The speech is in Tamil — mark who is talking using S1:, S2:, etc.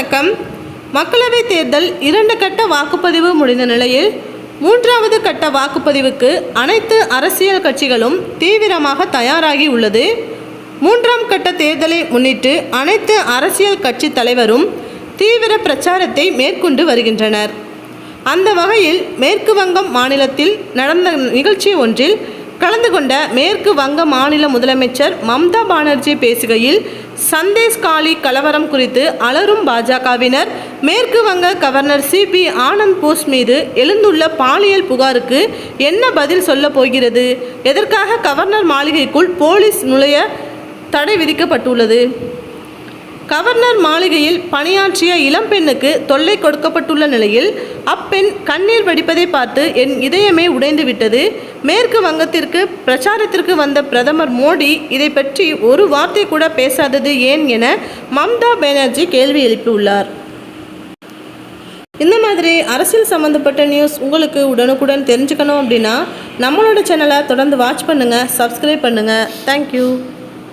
S1: வணக்கம். மக்களவைத் தேர்தல் இரண்டு கட்ட வாக்குப்பதிவு முடிந்த நிலையில் மூன்றாவது கட்ட வாக்குப்பதிவுக்கு அனைத்து அரசியல் கட்சிகளும் தீவிரமாக தயாராகி உள்ளது. மூன்றாம் கட்ட தேர்தலை முன்னிட்டு அனைத்து அரசியல் கட்சி தலைவரும் தீவிர பிரச்சாரத்தை மேற்கொண்டு வருகின்றனர். அந்த வகையில் மேற்கு வங்கம் மாநிலத்தில் நடந்த நிகழ்ச்சி ஒன்றில் கலந்து கொண்ட மேற்கு வங்க மாநில முதலமைச்சர் மம்தா பானர்ஜி பேசுகையில் சந்தேஷ் காலி கலவரம் குறித்து அலரும் பாஜகவினர் மேற்கு வங்க கவர்னர் சிபி ஆனந்த் போஸ் மீது எழுந்துள்ள பாலியல் புகாருக்கு என்ன பதில் சொல்ல போகிறது? எதற்காக கவர்னர் மாளிகைக்குள் போலீஸ் நுழைய தடை விதிக்கப்பட்டுள்ளது? கவர்னர் மாளிகையில் பணியாற்றிய இளம்பெண்ணுக்கு தொல்லை கொடுக்கப்பட்டுள்ள நிலையில் அப்பெண் கண்ணீர் வடிப்பதை பார்த்து என் இதயமே உடைந்து விட்டது மேற்கு வங்கத்திற்கு பிரச்சாரத்திற்கு வந்த பிரதமர் மோடி இதை பற்றி ஒரு வார்த்தை கூட பேசாதது ஏன் என மம்தா பானர்ஜி கேள்வி எழுப்பியுள்ளார். இந்த மாதிரி அரசியல் சம்மந்தப்பட்ட நியூஸ் உங்களுக்கு உடனுக்குடன் தெரிஞ்சுக்கணும் அப்படின்னா நம்மளோட சேனலை தொடர்ந்து வாட்ச் பண்ணுங்கள் சப்ஸ்கிரைப் பண்ணுங்கள் தேங்க்யூ.